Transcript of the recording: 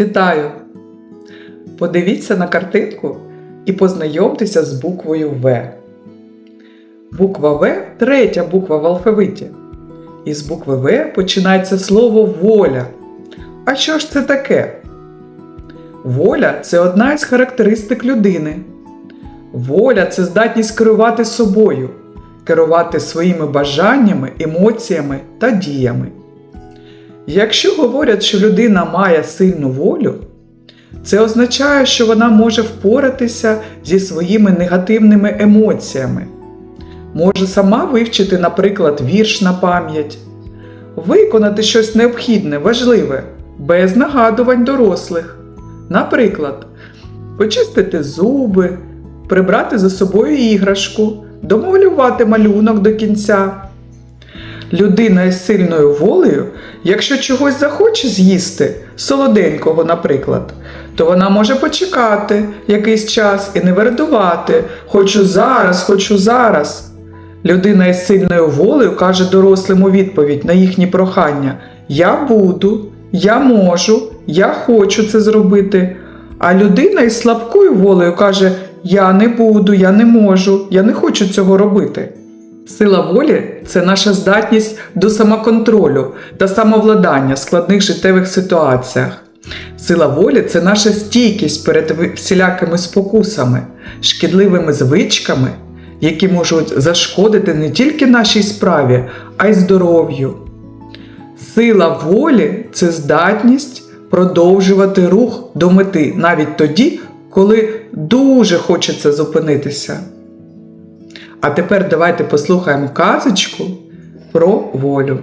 Вітаю! Подивіться на картинку і познайомтеся з буквою В. Буква В третя буква в алфавиті. І з букви В починається слово воля. А що ж це таке? Воля це одна із характеристик людини. Воля це здатність керувати собою, керувати своїми бажаннями, емоціями та діями. Якщо говорять, що людина має сильну волю, це означає, що вона може впоратися зі своїми негативними емоціями, може сама вивчити, наприклад, вірш на пам'ять, виконати щось необхідне, важливе, без нагадувань дорослих. Наприклад, почистити зуби, прибрати за собою іграшку, домалювати малюнок до кінця. Людина із сильною волею, якщо чогось захоче з'їсти, солоденького, наприклад, то вона може почекати якийсь час і не вередувати Хочу зараз, хочу зараз. Людина із сильною волею каже дорослим у відповідь на їхні прохання: Я буду, я можу, я хочу це зробити. А людина із слабкою волею каже: Я не буду, я не можу, я не хочу цього робити. Сила волі це наша здатність до самоконтролю та самовладання в складних життєвих ситуаціях. Сила волі це наша стійкість перед всілякими спокусами, шкідливими звичками, які можуть зашкодити не тільки нашій справі, а й здоров'ю. Сила волі це здатність продовжувати рух до мети навіть тоді, коли дуже хочеться зупинитися. А тепер давайте послухаємо казочку про волю.